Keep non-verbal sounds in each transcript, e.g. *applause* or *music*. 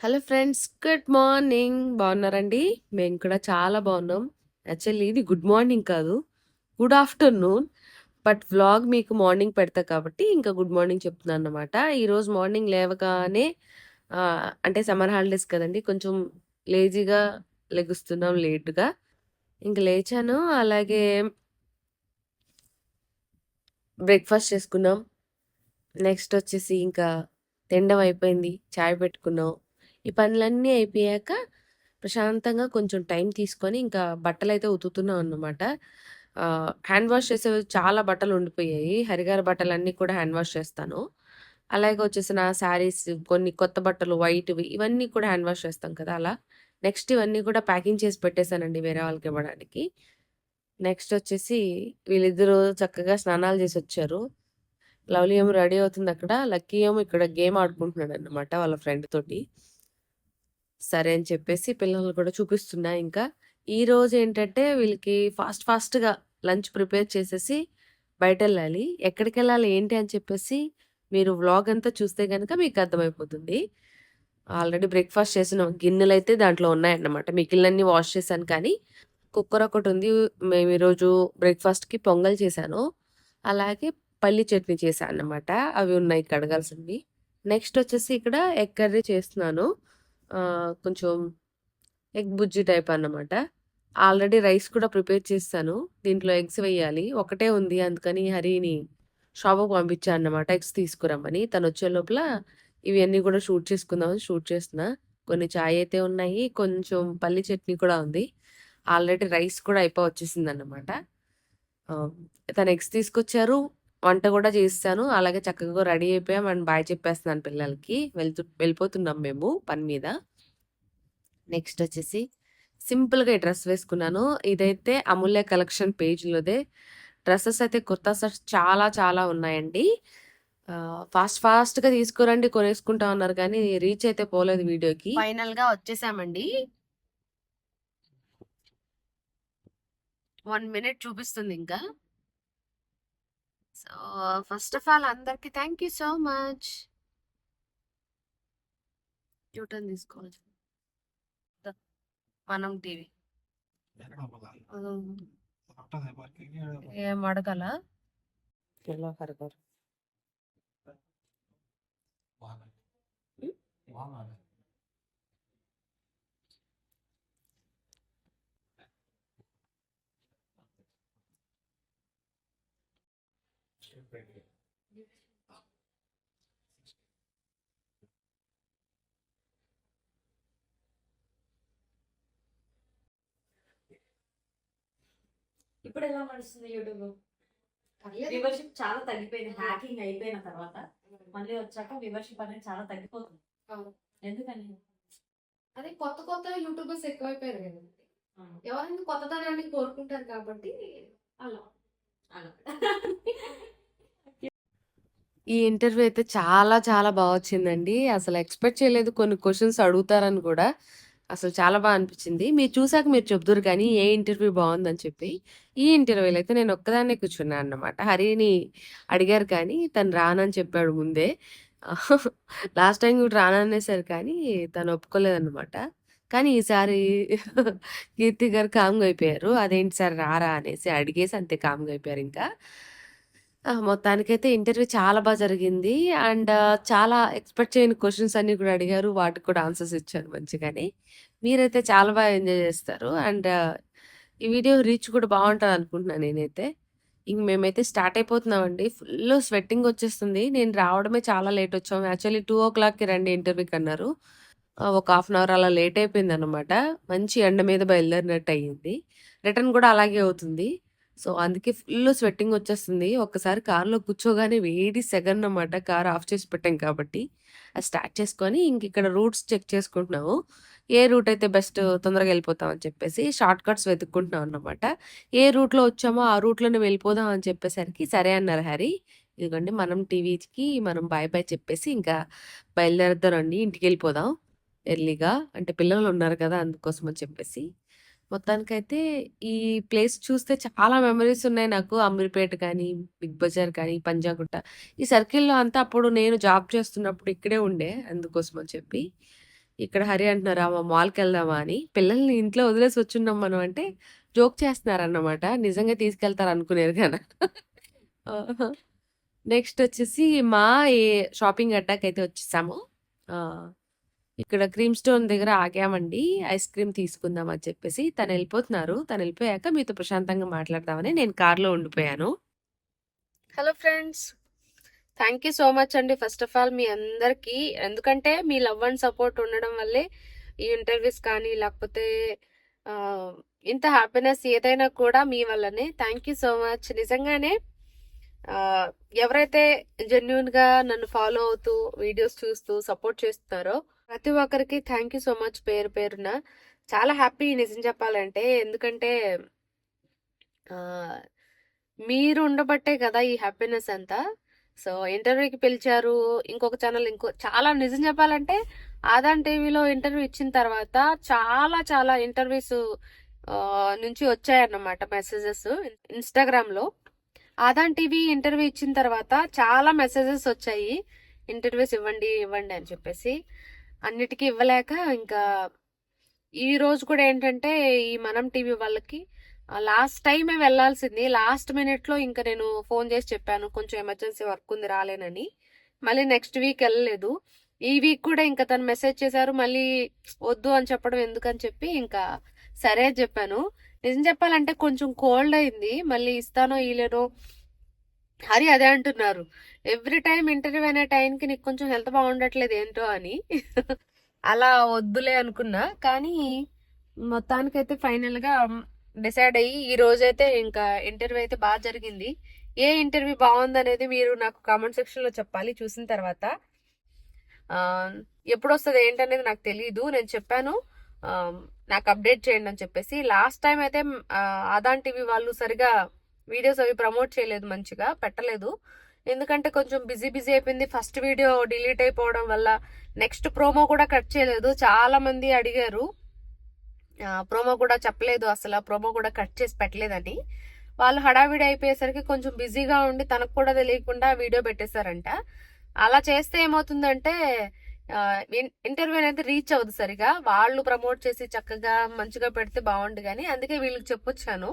Hello friends good morning. బాగున్నారండి? మేము కూడా చాలా బాగున్నాం. యాక్చువల్లీ ఇది గుడ్ మార్నింగ్ కాదు గుడ్ ఆఫ్టర్నూన్. బట్ వ్లాగ్ మీకు మార్నింగ్ పెడతా కాబట్టి ఇంకా గుడ్ మార్నింగ్ చెప్తున్నాను అనమాట ఈరోజు మార్నింగ్ లేవగానే అంటే సమ్మర్ హాలిడేస్ కదండి కొంచెం లేజీగా లెగుస్తున్నాం లేటుగా. ఇంక లేచాను అలాగే బ్రేక్ఫాస్ట్ చేసుకున్నాం. నెక్స్ట్ వచ్చేసి ఇంకా తినడం అయిపోయింది చాయ్ పెట్టుకున్నాం. ఈ పనులన్నీ అయిపోయాక ప్రశాంతంగా కొంచెం టైం తీసుకొని ఇంకా బట్టలైతే ఉతుకుతున్నాం అన్నమాట. హ్యాండ్ వాష్ చేసేవి చాలా బట్టలు ఉండిపోయాయి. హరిగారి బట్టలన్నీ కూడా హ్యాండ్ వాష్ చేస్తాను. అలాగే వచ్చేసి నా శారీస్ కొన్ని కొత్త బట్టలు వైట్‌వి ఇవన్నీ కూడా హ్యాండ్ వాష్ చేస్తాం కదా! అలా. నెక్స్ట్ ఇవన్నీ కూడా ప్యాకింగ్ చేసి పెట్టేశానండి వేరే వాళ్ళకి ఇవ్వడానికి నెక్స్ట్ వచ్చేసి వీళ్ళిద్దరూ చక్కగా స్నానాలు చేసి వచ్చారు లవ్లీ ఏమో రెడీ అవుతుంది అక్కడ లక్కీ ఏమో ఇక్కడ గేమ్ ఆడుకుంటున్నాడన్నమాట వాళ్ళ ఫ్రెండ్ తోటి. సరే అని చెప్పేసి పిల్లల్ని కూడా చూపిస్తున్నా ఇంకా. ఈరోజేంటంటే వీళ్ళకి ఫాస్ట్ ఫాస్ట్‌గా లంచ్ ప్రిపేర్ చేసేసి బయటకెళ్ళాలి ఎక్కడికి వెళ్ళాలి ఏంటి అని చెప్పేసి మీరు వ్లాగ్ అంతా చూస్తే కనుక మీకు అర్థమైపోతుంది. ఆల్రెడీ బ్రేక్‌ఫాస్ట్ చేసిన అయితే దాంట్లో ఉన్నాయన్నమాట. మిగిలినన్నీ వాష్ చేశాను కానీ కుక్కర్ ఒకటి ఉంది మేము ఈరోజు బ్రేక్‌ఫాస్ట్‌కి పొంగల్ చేశాను. అలాగే పల్లి చట్నీ చేశాను అన్నమాట. అవి ఉన్నాయి కడగాల్సినవి. నెక్స్ట్ వచ్చేసి ఇక్కడ ఎగ్ కర్రీ చేస్తున్నాను. కొంచెం ఎగ్ బుజ్జి టైప్ అన్నమాట. ఆల్రెడీ రైస్ కూడా ప్రిపేర్ చేస్తాను దీంట్లో ఎగ్స్ వేయాలి. ఒకటే ఉంది అందుకని హరిని షాపుకి పంపించా అన్నమాట ఎగ్స్ తీసుకురమ్మని. తనొచ్చే లోపల ఇవన్నీ కూడా షూట్ చేసుకుందామని షూట్ చేస్తున్నా. కొన్ని చాయ్ అయితే ఉన్నాయి. కొంచెం పల్లి చట్నీ కూడా ఉంది. ఆల్రెడీ రైస్ కూడా అయిపో వచ్చేసింది అన్నమాట తను ఎగ్స్ తీసుకొచ్చారు. వంట కూడా చేస్తాను అలాగే చక్కగా రెడీ అయిపోయాం అండ్ బాయ్ చెప్పేస్తున్నాను పిల్లలకి. వెళ్తూ వెళ్ళిపోతున్నాం మేము పని మీద. నెక్స్ట్ వచ్చేసి సింపుల్‌గా ఈ డ్రెస్ వేసుకున్నాను. ఇదైతే అమూల్య కలెక్షన్ పేజ్‌లోదే. డ్రెస్సెస్ అయితే కొత్త సెట్స్ చాలా చాలా ఉన్నాయండి. ఫాస్ట్ ఫాస్ట్‌గా తీసుకురండి కొనేసుకుంటా ఉన్నారు కానీ రీచ్ అయితే పోలేదు వీడియోకి. ఫైనల్‌గా వచ్చేసామండి. వన్ మినిట్ చూపిస్తుంది ఇంకా. సో, ఫస్ట్ ఆఫ్ ఆల్ అందరికి thank you so much. U turn తీసుకోవాలి. ద మనం టీవీ. ఏం అడగాలా? ఎలా హ్మ్. ఇప్పుడెలా నడుస్తుంది యూట్యూబ్? పర్లేదు. వ్యూవర్‌షిప్ చాలా తగ్గిపోయింది. హ్యాకింగ్ అయిపోయిన తర్వాత. మళ్ళీ వచ్చాక వ్యూవర్‌షిప్ అనేది చాలా తగ్గిపోతుంది. అవును. ఎందుకని? అదే కొత్త కొత్త యూట్యూబర్స్ ఎక్కువైపోయారు కదండీ. ఆ! ఎవరైనా కొత్తదనాన్ని కోరుకుంటారు కాబట్టి అలా. అలా. *laughs* ఈ ఇంటర్వ్యూ అయితే చాలా చాలా బా వచ్చిందండి. అసలు ఎక్స్‌పెక్ట్ చేయలేదు కొన్ని క్వెషన్స్ అడుగుతారని కూడా. అసలు చాలా బా అనిపించింది. మీరు చూసాక మీరు చెప్దురు కానీ ఏ ఇంటర్వ్యూ బావుందని చెప్పి. ఈ ఇంటర్వ్యూలో అయితే నేను ఒక్కదాన్నే కూర్చున్నా అన్నమాట. హరిని అడిగారు కానీ తను రానని చెప్పాడు ముందే. *laughs* లాస్ట్ టైమ్ కూడా రాననేసారు కానీ తను ఒప్పుకోలేదన్నమాట. కానీ ఈసారి *laughs* కీర్తి గారు కామ్‌గా అయిపోయారు. అదేంటి సార్ రారా అనేసి అడిగేసి అంతే కామ్‌గా అయిపోయారింకా. ఆ! మొత్తానికైతే ఇంటర్వ్యూ చాలా బా జరిగింది. అండ్ చాలా ఎక్స్‌పెక్ట్ చేయని క్వెషన్స్ అన్నీ కూడా అడిగారు. వాటికి కూడా ఆన్సర్స్ ఇచ్చాను మంచిగానే. మీరైతే చాలా బాగా ఎంజాయ్ చేస్తారు. అండ్ ఈ వీడియో రీచ్ కూడా బావుంటదనుకుంటున్నా నేనైతే. ఇంక మేమైతే స్టార్ట్ అయిపోతున్నామండి. ఫుల్లు స్వెట్టింగ్ వచ్చేస్తుంది. నేను రావడమే చాలా లేట్ వచ్చాము యాక్చువల్లీ 2:00కి రండి ఇంటర్వ్యూకి అన్నారు. ఆహ్, ఒక హాఫ్ అన్ అవర్ అలా లేట్ అయిపోయిందన్నమాట. మంచి ఎండ మీద బయలుదేరినట్టు అయ్యింది రిటర్న్ కూడా అలాగే అవుతుంది. సో, అందుకే ఫుల్ స్వెట్టింగ్ వచ్చేస్తుంది. ఒక్కసారి కార్‌లో కూర్చోగానే వేడి సెగన్నమాట. కార్ ఆఫ్ చేసి పెట్టాం కాబట్టి. అది స్టార్ట్ చేసుకొని ఇంక ఇక్కడ రూట్స్ చెక్ చేసుకుంటున్నాము. ఏ రూట్ అయితే బెస్ట్ తొందరగా వెళ్ళిపోతాం అని చెప్పేసి షార్ట్ కట్స్ వెతుక్కుంటున్నాం అనమాట ఏ రూట్‌లో వచ్చామో ఆ రూట్‌లోనే వెళ్ళిపోదాం అని చెప్పేసరికి సరే అన్నారు హరి. ఇదిగోండి మనం టీవీకి మనం బాయ్ బాయ్ చెప్పేసి ఇంకా బయలుదేరుదామండి ఇంటికెళ్ళిపోదాం ఎర్లీగా. అంటే పిల్లలు ఉన్నారు కదా! అందుకోసం అని చెప్పేసి. మొత్తానికైతే ఈ ప్లేస్ చూస్తే చాలా మెమరీస్ ఉన్నాయి నాకు. అమీర్పేట కానీ, బిగ్ బజార్ కానీ, పంజాగుట్ట ఈ సర్కిల్‌లో అంతా అప్పుడు నేను జాబ్ చేస్తున్నప్పుడు ఇక్కడే ఉండే అందుకోసం అని చెప్పి. ఇక్కడ హరి అంటున్నారు మా మాల్‌కి వెళ్దామా" అని. పిల్లల్ని ఇంట్లో వదిలేసి వచ్చున్నాం మనం అంటే జోక్ చేస్తున్నారన్నమాట. నిజంగా తీసుకెళ్తారు అనుకునేరు కదా నెక్స్ట్ వచ్చేసి మా ఏ షాపింగ్ అయితే వచ్చేసాము. ఇక్కడ క్రీమ్ స్టోన్ దగ్గర ఆగామండి. ఐస్ క్రీమ్ తీసుకుందాం అని చెప్పేసి. తను వెళ్ళిపోతున్నారు. తను వెళ్ళిపోయాక మీతో ప్రశాంతంగా మాట్లాడదామని నేను కార్‌లో ఉండిపోయాను. Hello friends. Thank you so much అండి. ఫస్ట్ ఆఫ్ ఆల్ మీ అందరికీ. ఎందుకంటే మీ లవ్ అండ్ సపోర్ట్ ఉండడం వల్లే ఈ ఇంటర్వ్యూస్ కానీ లేకపోతే ఇంత హ్యాపీనెస్ ఏదైనా కూడా మీ వల్లనే. Thank you so much. నిజంగానే ఎవరైతే జెన్యున్గా నన్ను ఫాలో అవుతూ వీడియోస్ చూస్తూ సపోర్ట్ చేస్తున్నారో ప్రతి ఒక్కరికి థ్యాంక్ యూ సో మచ్ పేరు పేరున. చాలా హ్యాపీ నిజం చెప్పాలంటే. ఎందుకంటే మీరు ఉండబట్టే కదా ఈ హ్యాపీనెస్ అంతా. సో ఇంటర్వ్యూకి పిలిచారు. ఇంకొక ఛానల్ ఇంకో చాలా నిజం చెప్పాలంటే ఆదాన్ టీవీలో ఇంటర్వ్యూ ఇచ్చిన తర్వాత చాలా చాలా ఇంటర్వ్యూస్ నుంచి వచ్చాయన్నమాట మెసేజెస్ ఇన్‌స్టాగ్రామ్‌లో. ఆదాన్ టీవీ ఇంటర్వ్యూ ఇచ్చిన తర్వాత చాలా మెసేజెస్ వచ్చాయి. ఇంటర్వ్యూస్ ఇవ్వండి, ఇవ్వండి అని చెప్పేసి. అన్నిటికీ ఇవ్వలేక ఇంకా ఈ రోజు కూడా ఏంటంటే ఈ మనం టీవీ వాళ్ళకి లాస్ట్ టైమే వెళ్ళాల్సింది. లాస్ట్ మినిట్‌లో ఇంకా నేను ఫోన్ చేసి చెప్పాను. కొంచెం ఎమర్జెన్సీ వర్క్ ఉంది రాలేనని. మళ్ళీ నెక్స్ట్ వీక్ వెళ్ళలేదు ఈ వీక్ కూడా ఇంకా తను మెసేజ్ చేశారు. మళ్ళీ వద్దు అని చెప్పడం ఎందుకని చెప్పి ఇంకా సరే చెప్పాను. నిజం చెప్పాలంటే కొంచెం కోల్డ్ అయింది. మళ్ళీ ఇస్తానో ఇయ్యలేనో హరి అదే అంటున్నారు. ఎవ్రీ టైం ఇంటర్వ్యూ అనే టైంకి నీకు కొంచెం హెల్త్ బాగుండట్లేదు ఏంటో అని. అలా వద్దులే అనుకున్నా. కానీ మొత్తానికైతే ఫైనల్‌గా డిసైడ్ అయ్యి ఈ రోజైతే ఇంకా ఇంటర్వ్యూ అయితే బాగా జరిగింది. ఏ ఇంటర్వ్యూ బాగుందనేది మీరు నాకు కామెంట్ సెక్షన్‌లో చెప్పాలి చూసిన తర్వాత. ఎప్పుడు వస్తుంది ఏంటనేది నాకు తెలియదు నేను చెప్పాను. నాకు అప్డేట్ చేయండి అని చెప్పేసి. లాస్ట్ టైం అయితే ఆదాన్ టీవీ వాళ్ళు సరిగా వీడియోస్ అవి ప్రమోట్ చేయలేదు మంచిగా. పెట్టలేదు. ఎందుకంటే కొంచెం బిజీ బిజీ అయిపోయింది. ఫస్ట్ వీడియో డిలీట్ అయిపోవడం వల్ల నెక్స్ట్ ప్రోమో కూడా కట్ చేయలేదు. చాలా మంది అడిగారు. ప్రోమో కూడా చెప్పలేదు అసలు ప్రోమో కూడా కట్ చేసి పెట్టలేదని. వాళ్ళు హడావిడి అయిపోయేసరికి కొంచెం బిజీగా ఉండి తనకు కూడా తెలియకుండా వీడియో పెట్టేశారంట. అలా చేస్తే ఏమవుతుందంటే ఇంటర్వ్యూ అనేది రీచ్ అవ్వదు సరిగా. వాళ్ళు ప్రమోట్ చేసి చక్కగా మంచిగా పెడితే బాగుండు కానీ అందుకే వీళ్ళకి చెప్పొచ్చాను.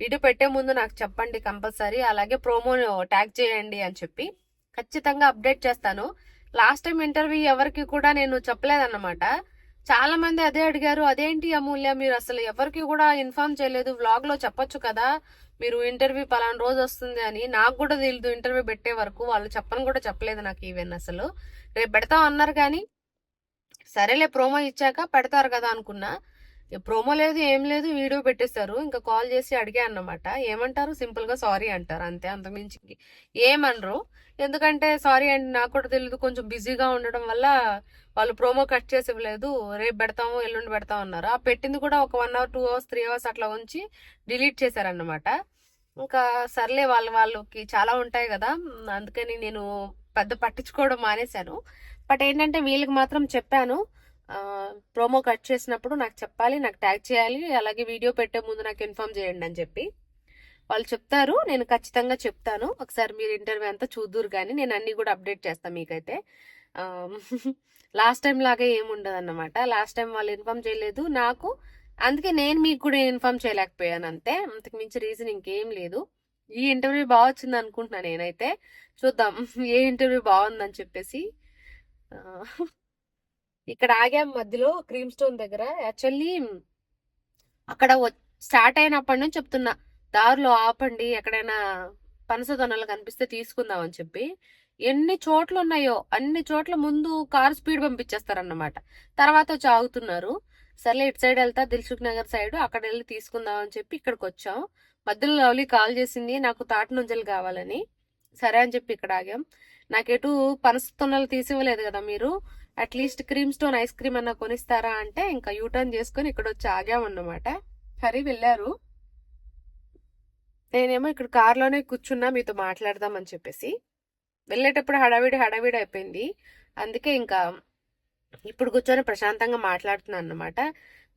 వీడియో పెట్టే ముందు నాకు చెప్పండి కంపల్సరీ. అలాగే ప్రోమోను ట్యాగ్ చేయండి అని చెప్పి. ఖచ్చితంగా అప్డేట్ చేస్తాను. లాస్ట్ టైం ఇంటర్వ్యూ ఎవరికీ కూడా నేను చెప్పలేదన్నమాట. చాలా మంది అదే అడిగారు. అదేంటి అమూల్య మీరు అసలు ఎవరికీ కూడా ఇన్ఫార్మ్ చేయలేదు. వ్లాగ్‌లో చెప్పొచ్చు కదా! మీరు ఇంటర్వ్యూ పలానా రోజు వస్తుంది అని. నాకు కూడా తెలీదు ఇంటర్వ్యూ పెట్టే వరకు. వాళ్ళు చెప్పని కూడా చెప్పలేదు నాకు ఈవెన్ అసలు. రేపు పెడతాం అన్నారు కానీ సరేలే ప్రోమో ఇచ్చాక పెడతారు కదా అనుకున్నా. ప్రోమో లేదు ఏం లేదు వీడియో పెట్టేశారు. ఇంకా కాల్ చేసి అడిగా అన్నమాట. ఏమంటారు సింపుల్‌గా సారీ అంటారు అంతే. అంతకుమించి ఏమనరు. ఎందుకంటే సారీ అండి నాకు కూడా తెలియదు కొంచెం బిజీగా ఉండడం వల్ల వాళ్ళు ప్రోమో కట్ చేసి ఇవ్వలేదు. రేపు పెడతాము, ఎల్లుండి పెడతాం అన్నారు. ఆ పెట్టింది కూడా ఒక one hour, two hours, three hours అట్లా ఉంచి డిలీట్ చేశారన్నమాట. ఇంకా సర్లే వాళ్ళ వాళ్ళకి చాలా ఉంటాయి కదా! అందుకని నేను పెద్ద పట్టించుకోవడం మానేశాను. బట్ ఏంటంటే వీళ్ళకి మాత్రం చెప్పాను. ప్రోమో కట్ చేసినప్పుడు నాకు చెప్పాలి. నాకు ట్యాగ్ చేయాలి. అలాగే వీడియో పెట్టే ముందు నాకు ఇన్ఫార్మ్ చేయండి అని చెప్పి. వాళ్ళు చెప్తారు. నేను ఖచ్చితంగా చెప్తాను. ఒకసారి మీరు ఇంటర్వ్యూ అంతా చూద్దురు కానీ నేను అన్నీ కూడా అప్డేట్ చేస్తాను మీకైతే. *laughs* లాస్ట్ టైం లాగా ఏముండదు ఉండదన్నమాట. లాస్ట్ టైం వాళ్ళు ఇన్ఫార్మ్ చేయలేదు నాకు. అందుకే నేను మీకు కూడా ఇన్ఫార్మ్ చేయలేకపోయాను అంతే. అంతకు మించి రీజన్ ఇంకేం లేదు. ఈ ఇంటర్వ్యూ బాగా వచ్చింది అనుకుంటున్నాను నేనైతే. చూద్దాం *laughs* ఏ ఇంటర్వ్యూ బాగుందని చెప్పేసి. ఇక్కడ ఆగాం మధ్యలో క్రీమ్ స్టోన్ దగ్గర. యాక్చువల్లీ అక్కడ వ స్టార్ట్ అయినప్పటి నుంచి చెప్తున్నా. దారిలో ఆపండి ఎక్కడైనా పనస తొనలు కనిపిస్తే తీసుకుందాం అని చెప్పి. ఎన్ని చోట్లున్నాయో అన్ని చోట్ల ముందు కారు స్పీడ్ పంపించేస్తారన్నమాట. తర్వాత వచ్చి ఆగుతున్నారు. సర్లే ఇటు సైడ్ వెళ్తా దిల్సుఖ్ నగర్ సైడ్ అక్కడెళ్ళి తీసుకుందాం అని చెప్పి ఇక్కడికొచ్చాం. మధ్యలో లవ్లీ కాల్ చేసింది నాకు తాటి నుంజలు కావాలని. సరే అని చెప్పి ఇక్కడ ఆగాం. నాకెటు పనస తొనలు తీసివ్వలేదు కదా మీరు. At least Cream Stone ice cream అన్న కొనిస్తారా అంటే ఇంకా యూ టర్న్ చేసుకొని ఇక్కడొచ్చి ఆగామన్నమాట. హరి వెళ్ళారు నేనేమో ఇక్కడ కార్‌లోనే కూర్చున్నా మీతో మాట్లాడదామని చెప్పేసి. వెళ్ళేటప్పుడు హడావిడి హడావిడి అయిపోయింది. అందుకే ఇంకా ఇప్పుడు కూర్చొని ప్రశాంతంగా మాట్లాడుతున్నాను అనమాట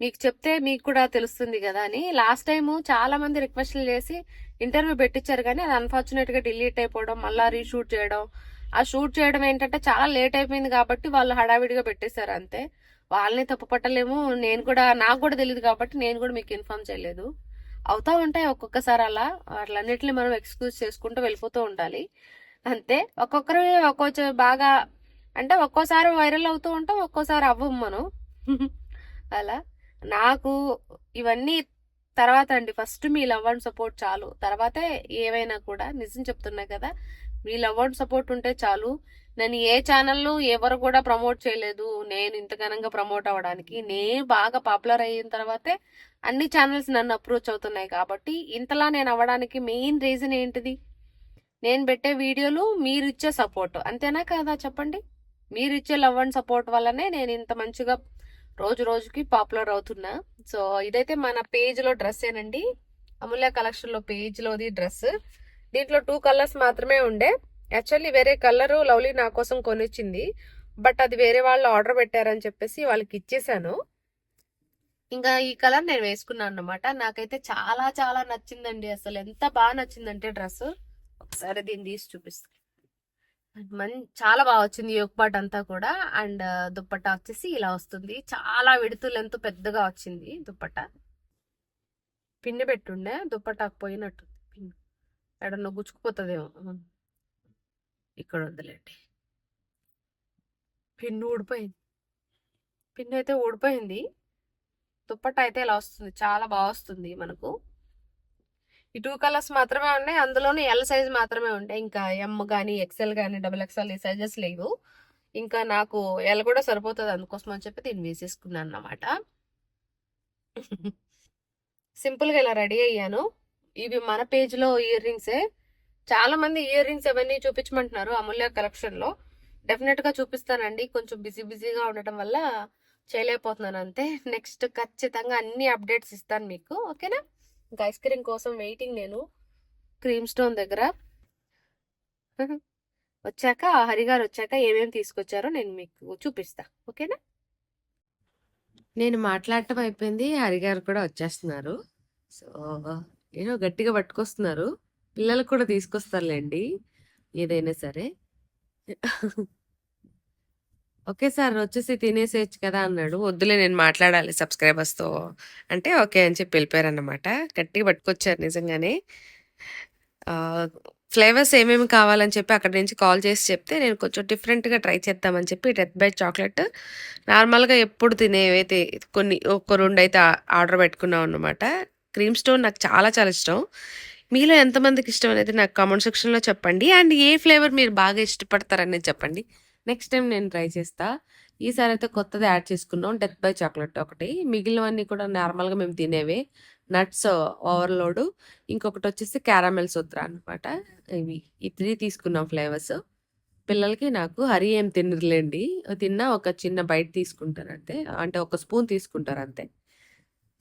మీకు చెప్తే మీకు కూడా తెలుస్తుంది కదా అని. లాస్ట్ టైము చాలా మంది రిక్వెస్ట్‌లు చేసి ఇంటర్వ్యూ పెట్టిచ్చారు కానీ అది అన్‌ఫార్చునేట్‌గా డిలీట్ అయిపోవడం, మళ్ళీ రీషూట్ చేయడం. ఆ షూట్ చేయడం ఏంటంటే చాలా లేట్ అయిపోయింది కాబట్టి వాళ్ళు హడావిడిగా పెట్టేశారు అంతే. వాళ్ళని తప్పు పట్టలేము నేను కూడా నాకు కూడా తెలియదు కాబట్టి నేను కూడా మీకు ఇన్ఫార్మ్ చేయలేదు. అవుతా ఉంటాయి ఒక్కొక్కసారి అలా. అట్లన్నిటిని మనం ఎక్స్క్యూజ్ చేసుకుంటూ వెళ్ళిపోతూ ఉండాలి. అంతే. ఒక్కొక్కరు ఒక్కొక్క బాగా అంటే ఒక్కోసారి వైరల్ అవుతూ ఉంటాం ఒక్కోసారి అవ్వం మనం. అలా. నాకు ఇవన్నీ తర్వాత అండి. ఫస్ట్ మీ లవ్ అండ్ సపోర్ట్ చాలు. తర్వాతే ఏమైనా కూడా నిజం చెప్తున్నా కదా మీ లవ్ అండ్ సపోర్ట్ ఉంటే చాలు. నేను ఏ ఛానల్ ఎవరు కూడా ప్రమోట్ చేయలేదు. నేను ఇంత ఘనంగా ప్రమోట్ అవ్వడానికి. నేను బాగా పాపులర్ అయిన తర్వాతే అన్ని ఛానల్స్ నన్ను అప్రోచ్ అవుతున్నాయి కాబట్టి ఇంతలా నేను అవ్వడానికి మెయిన్ రీజన్ ఏంటిది? నేను పెట్టే వీడియోలు మీరు ఇచ్చే సపోర్ట్. అంతేనా కదా చెప్పండి? మీరు ఇచ్చే లవ్ అండ్ సపోర్ట్ వల్లనే నేను ఇంత మంచిగా రోజు రోజుకి పాపులర్ అవుతున్నా. సో ఇదైతే మన పేజ్లో డ్రెస్సేనండి. డ్రెస్ ఏనండి అమూల్య కలెక్షన్లో పేజ్లోది డ్రెస్ దీంట్లో టూ కలర్స్ మాత్రమే ఉండే. యాక్చువల్లీ వేరే కలరు లవ్లీ నా కోసం కొనిచ్చింది. బట్ అది వేరే వాళ్ళు ఆర్డర్ పెట్టారని చెప్పేసి వాళ్ళకి ఇచ్చేసాను. ఇంకా ఈ కలర్ నేను వేసుకున్నాను అనమాట నాకైతే చాలా చాలా నచ్చిందండి అసలు. ఎంత బాగా నచ్చిందంటే డ్రెస్. ఒకసారి దీన్ని తీసి చూపిస్తాను మన్ చాలా బాగా వచ్చింది యోగ పాట్ అంతా కూడా. అండ్ దుప్పట్టా వచ్చేసి ఇలా వస్తుంది. చాలా విడుతులు ఎంతో పెద్దగా వచ్చింది దుప్పట్ట. పిండి పెట్టుండే దుప్పట్టాకు పోయినట్టు ఎడన్నా గుచ్చుకుపోతుందేమో. ఇక్కడ వద్దులేండి. పిన్ ఊడిపోయింది. పిన్ అయితే ఊడిపోయింది. దుప్పట్ట అయితే ఇలా వస్తుంది. చాలా బాగా వస్తుంది మనకు. ఈ టూ కలర్స్ మాత్రమే ఉన్నాయి. అందులోనే ఎల్ సైజ్ మాత్రమే ఉంటాయి. ఇంకా ఎమ్ కానీ ఎక్సెల్ కానీ డబుల్ ఎక్సెల్ ఈ సైజెస్ లేవు. ఇంకా నాకు ఎల్ కూడా సరిపోతుంది అందుకోసం అని చెప్పి దీన్ని వేసేసుకున్నాను అన్నమాట సింపుల్గా ఇలా రెడీ అయ్యాను. ఇవి మన పేజ్లో ఇయర్ రింగ్సే. చాలా మంది ఇయర్ రింగ్స్ అవన్నీ చూపించమంటున్నారు అమూల్య కలెక్షన్లో. డెఫినెట్గా చూపిస్తానండి. కొంచెం బిజీ బిజీగా ఉండటం వల్ల చేయలేకపోతున్నాను అంతే. నెక్స్ట్ ఖచ్చితంగా అన్ని అప్డేట్స్ ఇస్తాను మీకు. ఓకేనా? ఇంకా ఐస్ క్రీమ్ కోసం వెయిటింగ్ నేను క్రీమ్ స్టోన్ దగ్గర. వచ్చాక హరిగారు వచ్చాక ఏమేమి తీసుకొచ్చారో నేను మీకు చూపిస్తా. ఓకేనా? నేను మాట్లాడటం అయిపోయింది. హరిగారు కూడా వచ్చేస్తున్నారు. సో ఏదో గట్టిగా పట్టుకొస్తున్నారు. పిల్లలు కూడా తీసుకొస్తారులేండి. ఏదైనా సరే. ఓకే సార్ వచ్చేసి తినేసేయచ్చు కదా అన్నాడు. వద్దులే నేను మాట్లాడాలి సబ్స్క్రైబర్స్తో. అంటే ఓకే అని చెప్పి వెళ్ళిపోయారన్నమాట. గట్టిగా పట్టుకొచ్చారు నిజంగానే. ఫ్లేవర్స్ ఏమేమి కావాలని చెప్పి అక్కడ నుంచి కాల్ చేసి చెప్తే నేను కొంచెం డిఫరెంట్గా ట్రై చేద్దామని చెప్పి డెత్ బై చాక్లెట్ నార్మల్గా ఎప్పుడు తినేవైతే కొన్ని ఒక రెండు అయితే ఆర్డర్ పెట్టుకున్నాం అనమాట క్రీమ్ స్టోన్ నాకు చాలా చాలా ఇష్టం. మీలో ఎంతమందికి ఇష్టం అనేది నాకు కామెంట్ సెక్షన్లో చెప్పండి. అండ్ ఏ ఫ్లేవర్ మీరు బాగా ఇష్టపడతారనేది చెప్పండి. నెక్స్ట్ టైం నేను ట్రై చేస్తా. ఈసారి అయితే కొత్తది యాడ్ చేసుకున్నాం డెత్ బై చాక్లెట్ ఒకటి. మిగిలినవన్నీ కూడా నార్మల్గా మేము తినేవే. Nuts overload. ఇంకొకటి వచ్చేసి క్యారామెల్ సుద్ర అనమాట ఇవి ఈ త్రీ తీసుకున్నాం ఫ్లేవర్స్. పిల్లలకి నాకు హరి ఏం తినరులేండి తిన్నా ఒక చిన్న బైట్ తీసుకుంటారు అంతే. అంటే ఒక స్పూన్ తీసుకుంటారు అంతే.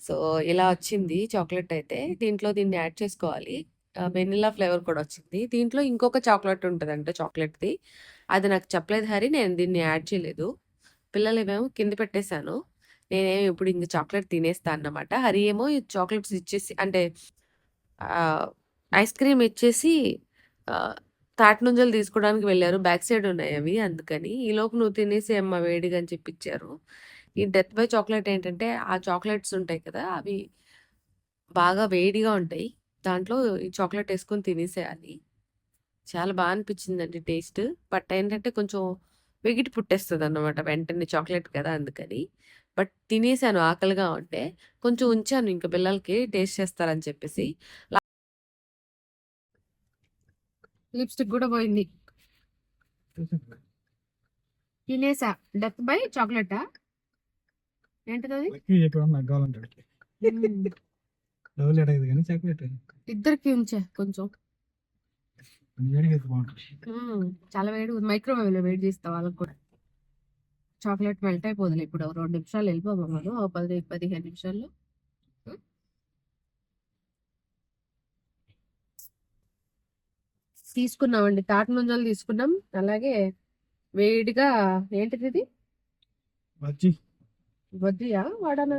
సో ఇలా వచ్చింది చాక్లెట్ అయితే. దీంట్లో దీన్ని యాడ్ చేసుకోవాలి. వెనిలా ఫ్లేవర్ కూడా వచ్చింది. దీంట్లో ఇంకొక చాక్లెట్ ఉంటుందంట చాక్లెట్ది. అది నాకు చెప్పలేదు హరి నేను దీన్ని యాడ్ చేయలేదు. పిల్లలు ఏమేమో కింద పెట్టేశాను. నేనేమో ఇప్పుడు ఇంక చాక్లెట్ తినేస్తా అన్నమాట. హరి ఏమో ఈ చాక్లెట్స్ ఇచ్చేసి అంటే ఐస్ క్రీమ్ ఇచ్చేసి తాటి నుంజలు తీసుకోవడానికి వెళ్ళారు. బ్యాక్ సైడ్ ఉన్నాయి అవి అందుకని. ఈలోపు నువ్వు తినేసి అమ్మ వేడిగా అని చెప్పి ఇచ్చారు ఈ డెత్ బై చాక్లెట్ ఏంటంటే ఆ చాక్లెట్స్ ఉంటాయి కదా అవి బాగా వేడిగా ఉంటాయి. దాంట్లో ఈ చాక్లెట్ వేసుకొని తినేసేయాలి. చాలా బాగా అనిపించిందండి టేస్ట్. బట్ ఏంటంటే కొంచెం వెగిటి పుట్టేస్తుంది అన్నమాట వెంటనే చాక్లెట్ కదా అందుకని. బట్ తినేసాను ఆకలిగా ఉంటే కొంచెం ఉంచాను ఇంకా పిల్లలకి టేస్ట్ చేస్తారని చెప్పేసి. లిప్స్టిక్ కూడా పోయింది. తినేసా. డెత్ బై చాక్లెటా? ఏంటిది అడగదు కానీ చాక్లెట్. ఇద్దరికి ఉంచే కొంచెం. చాలా వేడి మైక్రోవేవ్లో వేడి చేస్తా వాళ్ళకి కూడా. చాక్లెట్ మెల్ట్ అయిపోతుంది ఇప్పుడు. రెండు నిమిషాలు వెళ్ళిపోమన్నారు ఓ పది పదిహేను నిమిషాల్లో. తీసుకున్నామండి. తాటి ముంజలు తీసుకున్నాం. అలాగే వేడిగా ఏంటిది ఇది? బజ్జీ. వడ్డీయా? వాడనా?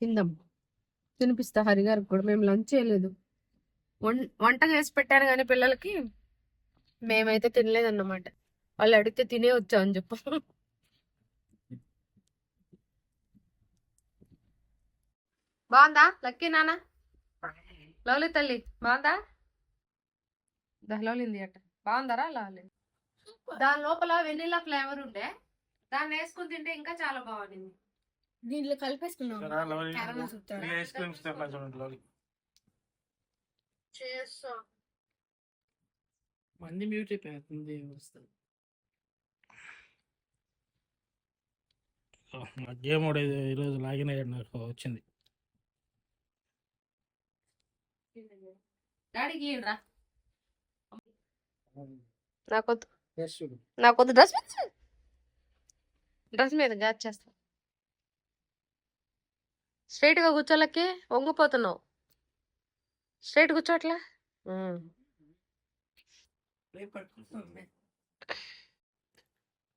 తిందాం. తినిపిస్తా హరిగారు కూడా. మేము లంచ్ చేయలేదు. వంట చేసి పెట్టాను కానీ పిల్లలకి మేమైతే తినలేదన్నమాట. వాళ్ళు అడిగితే తినే వచ్చా అని చెప్పు. బాగుందా? లక్కీ నాన్న? లవ్లీ తల్లి బాగుందా? లవ్లింది అట్ట బాగుందరా? లవ్లీ. దాని లోపల వెనిలా ఫ్లేవర్ ఉండే. దాన్ని వేసుకుని తింటే ఇంకా చాలా బాగుంది దీంట్లో కలిపేసుకున్నాం మంది మ్యూట్ అయిపోతుంది వస్తుంది గేమ్ ఆడేది ఈరోజు లాగిన్ అయ్యాడు నాకు వచ్చింది. నాకొద్దు. నాకొద్దు. డ్రెస్ డ్రెస్ మీద గ్యాచ్ చేస్తా స్ట్రైట్గా కూర్చోలకి వంగిపోతున్నావు. స్ట్రైట్ కూర్చోట్లా.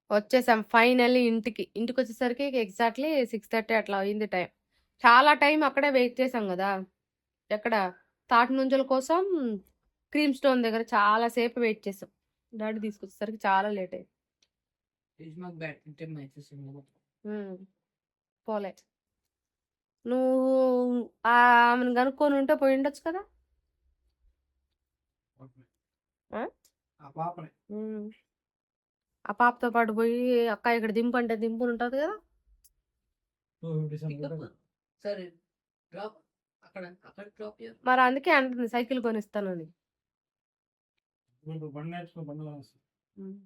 వచ్చేసాం ఫైనల్లీ ఇంటికి. ఇంటికి వచ్చేసరికి ఎగ్జాక్ట్లీ సిక్స్ థర్టీ అట్లా అయింది టైం. చాలా టైం అక్కడే వెయిట్ చేసాం కదా. ఎక్కడ? తాటి నుంజల కోసం క్రీమ్ స్టోన్ దగ్గర చాలా సేపు వెయిట్ చేసాం. డాడీ తీసుకొచ్చేసరికి చాలా లేట్ అయింది. మాకు బ్యాడ్మింటన్ మ్యాచెస్ ఉమ్. పోలే. నువ్వు ఆ ఆమెను కనుక్కొని ఉంటే పోయి ఉండొచ్చు కదా. ఆ? పాపతో పాటు పోయి అక్క ఇక్కడ దింపు అంటే దింపు ఉంటుంది కదా. సరే డ్రాప్ అక్కడ అక్కడ డ్రాప్ మరి అందుకే అంటుంది సైకిల్ బండి ఉమ్.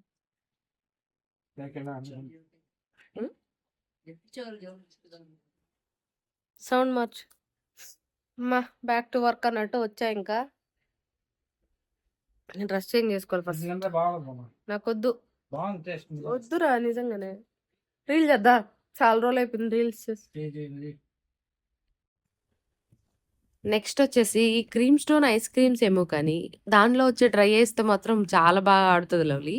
సౌండ్ మార్చు అమ్మా బ్యాక్ టు వర్క్ అన్నట్టు వచ్చా ఇంకా. నేను డ్రెస్ చేంజ్ చేసుకోవాలి ఫస్ట్ నాకు వద్దు బాగుంది టేస్ట్ వద్దురా నిజంగానే. రీల్ చేద్దా? చాలా రోజులు అయిపోయింది రీల్స్ చేసి. నెక్స్ట్ వచ్చేసి ఈ క్రీమ్ స్టోన్ ఐస్ క్రీమ్స్ ఏమో కానీ దానిలో వచ్చే డ్రై వేస్తే మాత్రం చాలా బాగా ఆడుతుంది లవ్లీ.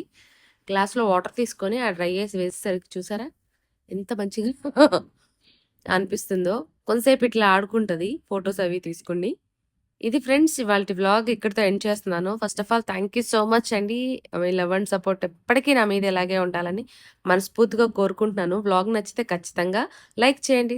గ్లాస్లో వాటర్ తీసుకొని ఆ డ్రై వేసి వేసేసరికి చూసారా? ఎంత మంచిగా అనిపిస్తుందో. కొంతసేపు ఇట్లా ఆడుకుంటుంది ఫొటోస్ అవి తీసుకుని ఇది ఫ్రెండ్స్ ఇవాళ వ్లాగ్ ఇక్కడితో ఎండ్ చేస్తున్నాను. First of all thank you so much అండి. మీ లవ్ అండ్ సపోర్ట్ ఎప్పటికీ నా మీద ఇలాగే ఉండాలని మనస్ఫూర్తిగా కోరుకుంటున్నాను. వ్లాగ్ నచ్చితే ఖచ్చితంగా లైక్ చేయండి.